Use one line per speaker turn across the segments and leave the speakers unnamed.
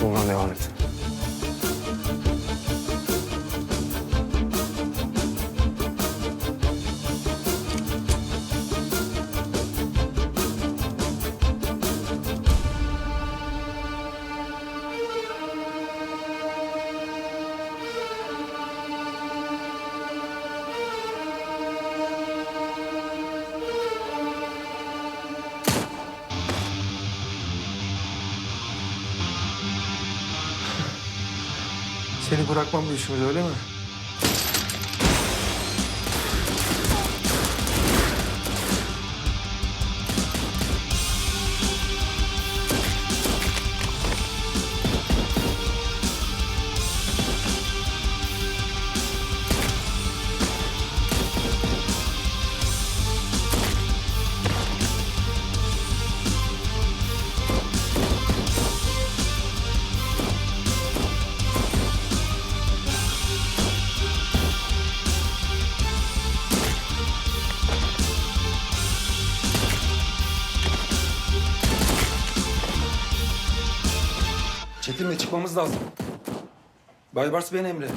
Soldan devam et.
Seni bırakmam işimiz öyle mi? Bey çıkmamız lazım. Baybars ben Emre.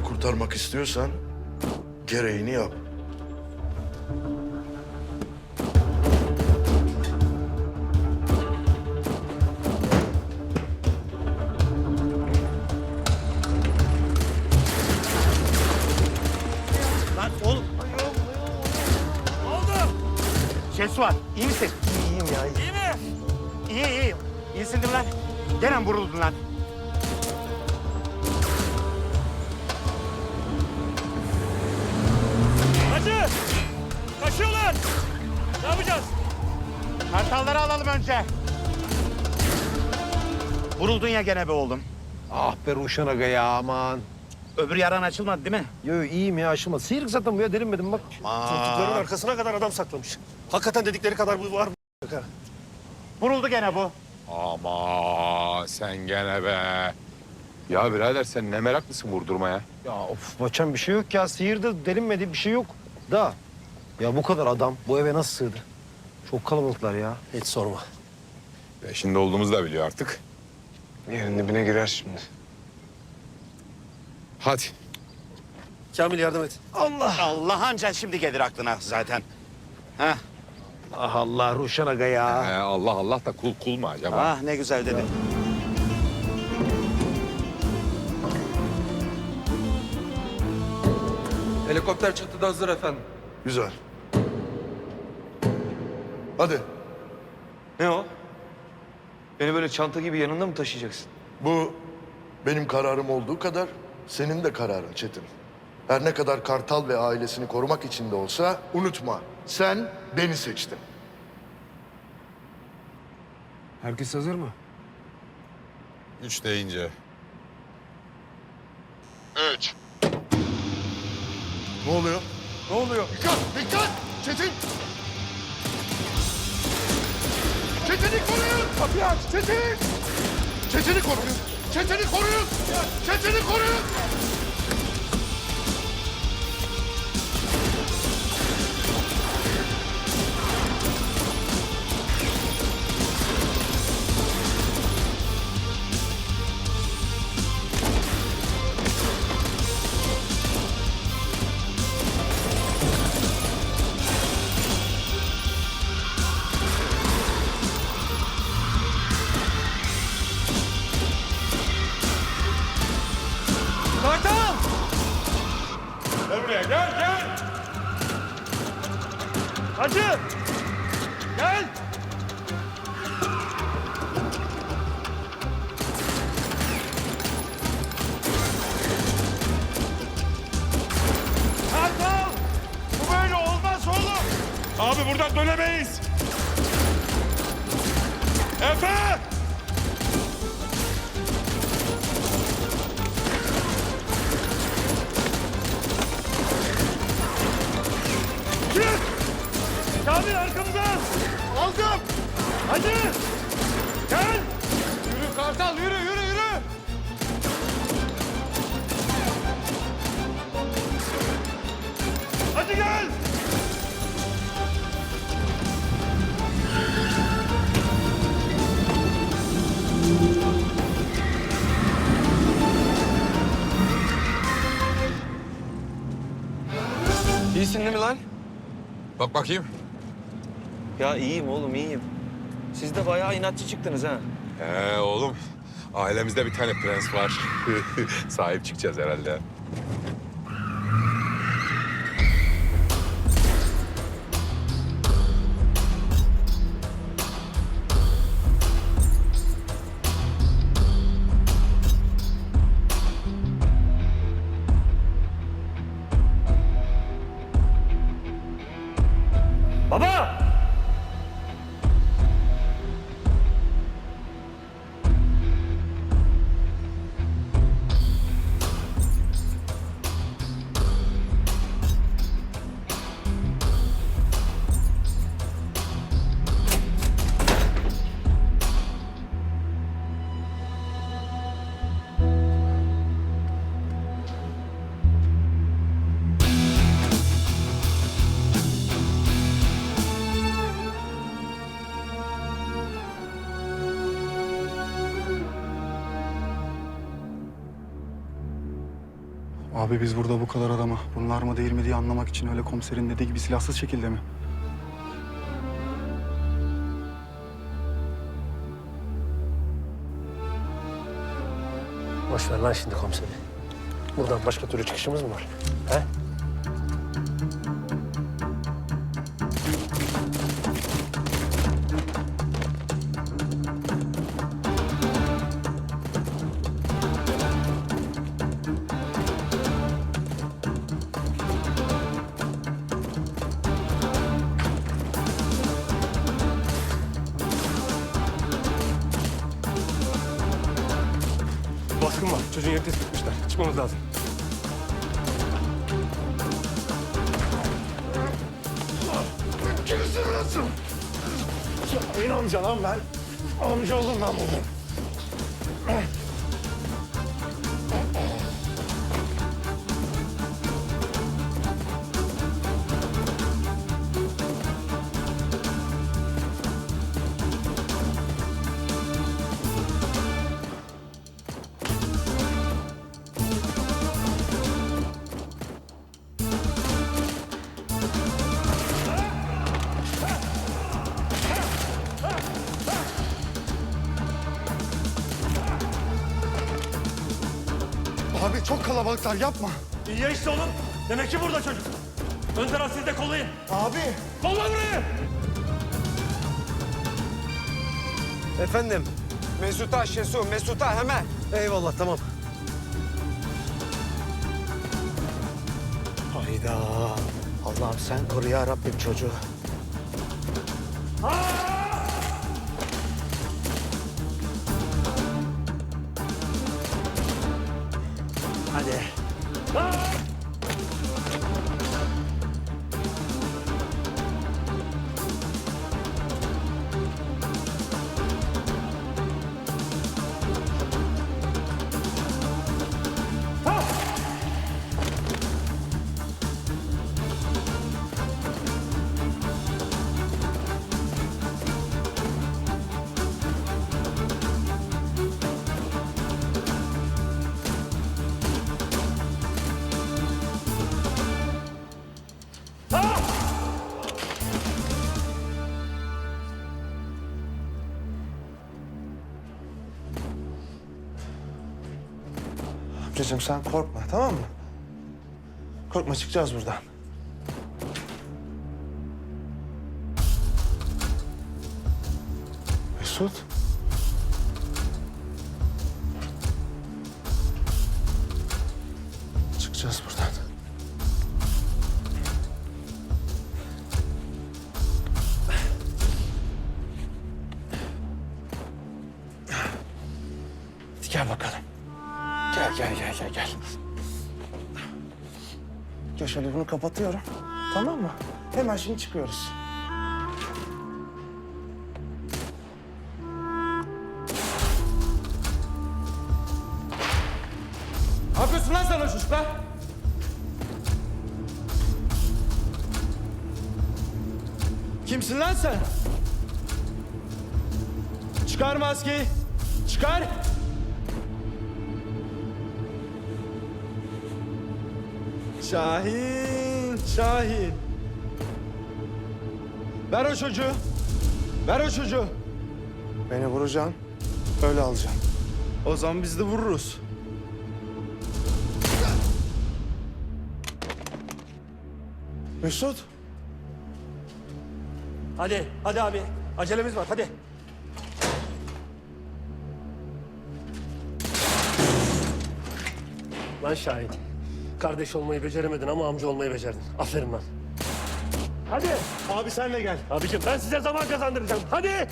Onları kurtarmak istiyorsan gereğini yap.
Lan oğlum.
Oldu?
Ses var. İyi misin?
İyiyim ya. iyi.
İyi mi?
İyi iyi. İyisin değil mi lan? Gene mi vuruldun lan?
Kaçıyorlar! Ne yapacağız?
Kartalları alalım önce. Vuruldun ya gene be oğlum.
Ah be Ruşen Aga ya aman.
Öbür yaran açılmadı değil mi?
Yo yo iyiyim ya aşılmadı. Sıyrık zaten bu ya derinmedim bak.
Koltukların arkasına kadar adam saklamış. Hakikaten dedikleri kadar bu var. Ha.
Vuruldu gene bu.
Ama sen gene be. Ya birader sen ne meraklısın vurdurmaya.
Ya of baçan bir şey yok ya. Sıyırdı delinmedi bir şey yok. Da ya bu kadar adam bu eve nasıl sığdı? Çok kalabalıklar ya.
Hiç sorma.
Peşinde olduğumuzu da biliyor artık.
Yerin dibine girer şimdi.
Hadi.
Kamil yardım et.
Allah.
Allah anca şimdi gelir aklına zaten. Ha?
Ah Allah Ruşen Aga ya.
Ee, Allah Allah da kul kul mu acaba?
Ah ne güzel dedi.
Helikopter çatıda hazır efendim.
Güzel. Hadi.
Ne o? Beni böyle çanta gibi yanında mı taşıyacaksın?
Bu benim kararım olduğu kadar senin de kararın Çetin. Her ne kadar Kartal ve ailesini korumak için de olsa unutma sen beni seçtin.
Herkes hazır mı?
Üç deyince. Üç.
Ne oluyor?
Ne oluyor?
Dikkat! Dikkat! Çetin! Çetin'i koruyun! Kapıyı aç! Çetin! Çetin'i koruyun! Çetin'i koruyun! Çetin'i koruyun!
Bak bakayım.
Ya iyiyim oğlum iyiyim. Siz de bayağı inatçı çıktınız ha.
He oğlum. Ailemizde bir tane prens var. Sahip çıkacağız herhalde.
Abi biz burada bu kadar adama bunlar mı değil mi diye anlamak için öyle komiserin dediği gibi silahsız şekilde mi?
Boş ver lan şimdi komiseri. Buradan başka türlü çıkışımız mı var? He?
Şahin amca lan ben. Amca oldum lan bugün.
Abi çok kalabalıklar yapma.
İyi ya işte oğlum. Demek ki burada çocuk. Önder siz de kollayın.
Abi.
Kolla burayı.
Efendim?
Mesut'a Şesu Mesut'a hemen.
Eyvallah tamam.
Hayda. Allah'ım sen koru ya Rabbim çocuğu.
Amcacığım sen korkma tamam mı? Korkma çıkacağız buradan. Mesut. kapatıyorum. Tamam mı? Hemen şimdi çıkıyoruz. Ne yapıyorsun lan sen o çocukla?
Kimsin lan sen? Çıkar maskeyi. Çıkar. Şahin. Şahin. Ver o çocuğu. Ver o çocuğu.
Beni vuracaksın, öyle alacaksın.
O zaman biz de vururuz.
Mesut,
Hadi, hadi abi. Acelemiz var, hadi. Lan Şahin. Kardeş olmayı beceremedin ama amca olmayı becerdin. Aferin lan. Hadi.
Abi sen de gel.
Abicim ben size zaman kazandıracağım. Hadi.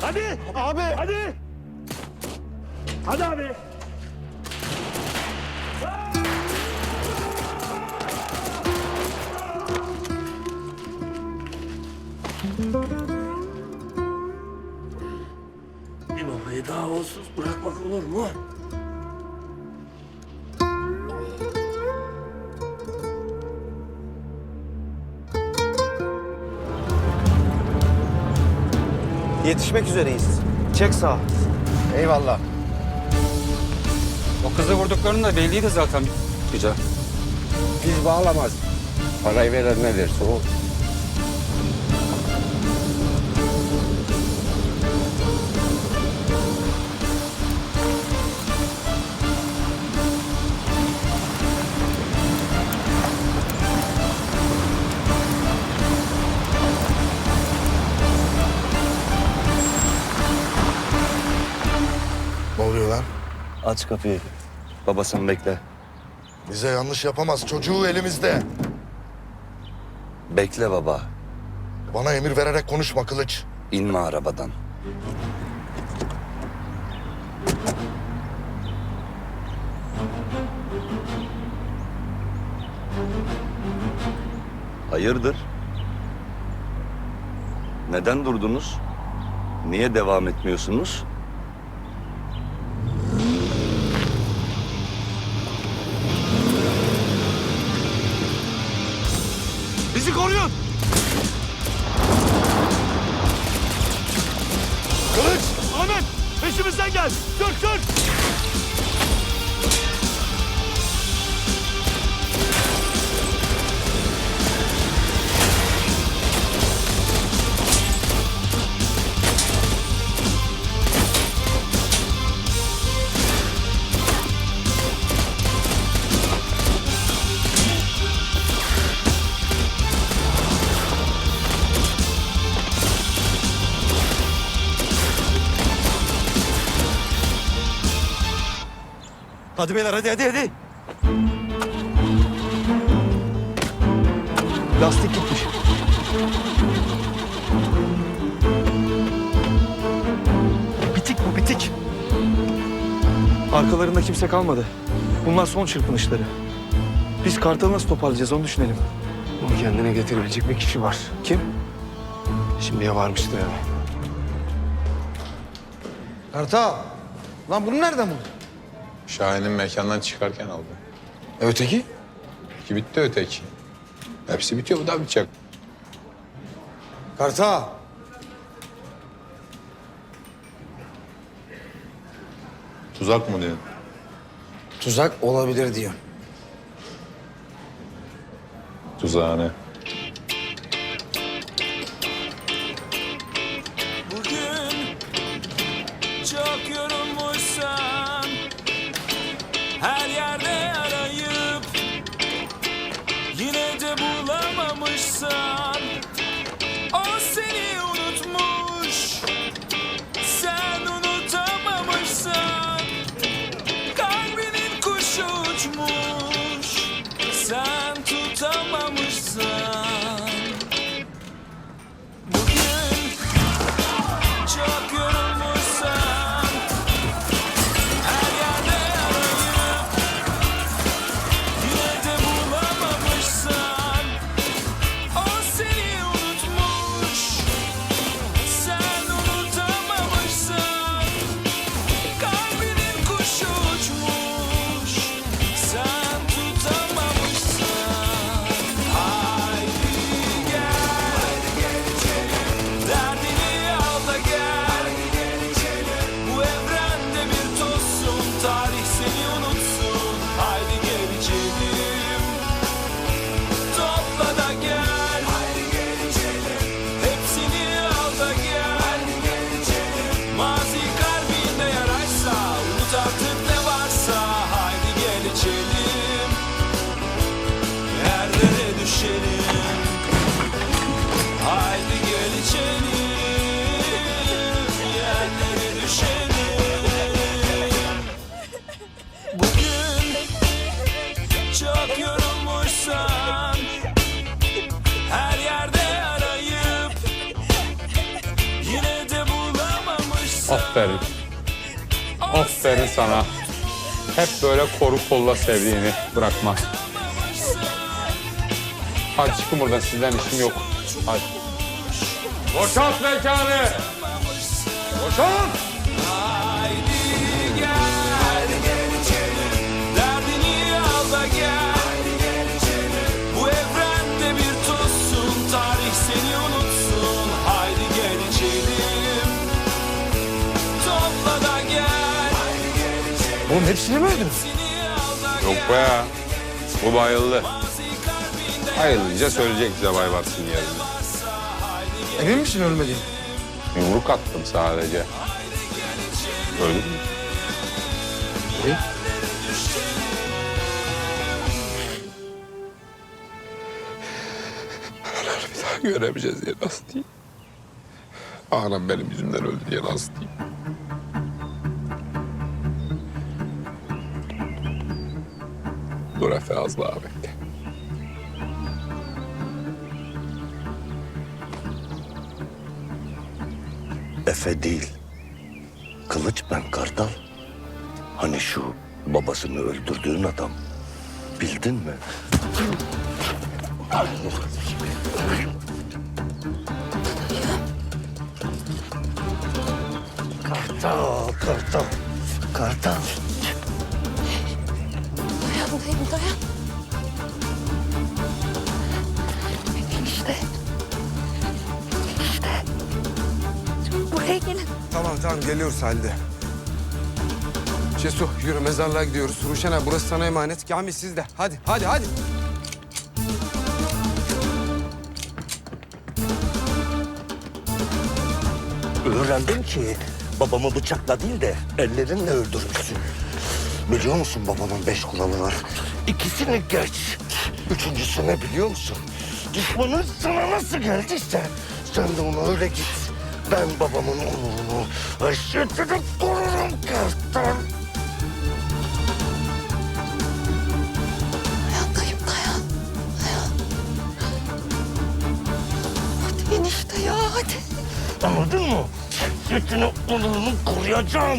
Hadi.
Abi.
Hadi. Hadi abi. Bir babayı daha olsuz bırakmak olur mu?
Yetişmek üzereyiz. Çek sağ. Eyvallah.
O kızı vurduklarını da belliydi zaten. Güzel.
Biz bağlamaz. Parayı veren ne derse o.
Aç kapıyı. Babasını bekle.
Bize yanlış yapamaz. Çocuğu elimizde.
Bekle baba.
Bana emir vererek konuşma Kılıç.
İnme arabadan. Hayırdır? Neden durdunuz? Niye devam etmiyorsunuz?
Hadi beyler hadi hadi hadi. Lastik gitmiş. Bitik bu bitik.
Arkalarında kimse kalmadı. Bunlar son çırpınışları. Biz Kartal'ı nasıl toparlayacağız onu düşünelim.
Bunu kendine getirebilecek bir kişi var.
Kim?
Şimdiye varmıştır eve.
Kartal. Lan bunu nereden buldun?
Şahin'in mekandan çıkarken aldı.
E, öteki?
Ki bitti öteki. Hepsi bitiyor bu da bitecek.
Kartal.
Tuzak mı diyorsun?
Tuzak olabilir diyor.
Tuzağını.
Bugün
Aferin. Aferin sana. Hep böyle koru kolla sevdiğini bırakma. Hadi çıkın buradan sizden işim yok. Hadi. Boşalt mekanı. Boşalt.
Haydi gel Derdini al da gel
Oğlum hepsini mi öldün?
Yok be ya. Bu bayıldı. Ayılınca söyleyecek bize bay varsın yerine.
Emin misin ölmediğin?
Yumruk attım sadece. Öldü mü? Bir daha göremeyeceğiz diye nasıl diyeyim? Anam benim yüzümden öldü diye nasıl diyeyim? Dur Efe az daha bekle.
Efe değil. Kılıç ben Kartal. Hani şu babasını öldürdüğün adam. Bildin mi? Kartal, Kartal, Kartal.
Buraya gelin.
Tamam tamam geliyoruz halde. Cesu yürü mezarlığa gidiyoruz. Ruşen abi burası sana emanet. Kamil siz de. Hadi hadi hadi.
Öğrendim ki babamı bıçakla değil de ellerinle öldürmüşsün. Biliyor musun babamın beş kuralı var. İkisini geç. Üçüncüsü ne biliyor musun? Düşmanın sana nasıl geldiyse sen de ona öyle git. Ben babamın onurunu, haşyetini korurum Kartal.
Dayan dayım dayan. Dayan. Hadi enişte ya hadi.
Anladın mı? Haşyetini, onurunu koruyacağım.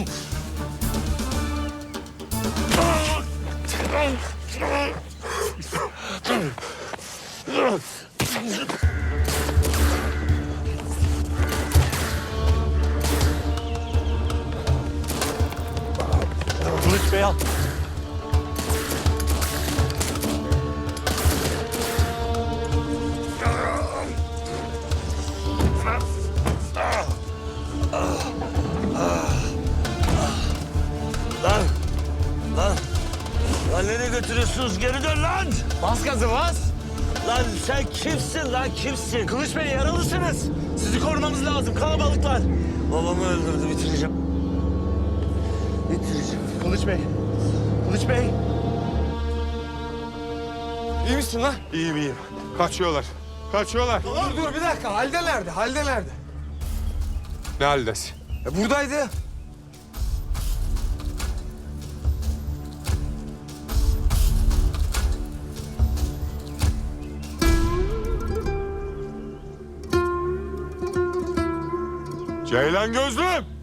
Götürüyorsunuz? Geri dön lan!
Bas gazı bas.
Lan sen kimsin lan kimsin?
Kılıç Bey yaralısınız. Sizi korumamız lazım kalabalıklar.
Babamı öldürdü bitireceğim. Bitireceğim.
Kılıç Bey. Kılıç Bey.
İyi misin lan?
İyiyim iyiyim. Kaçıyorlar. Kaçıyorlar.
Dur dur bir dakika. Halde nerede? Halde nerede?
Ne haldesin?
E, buradaydı.
Ceylan gözlüm.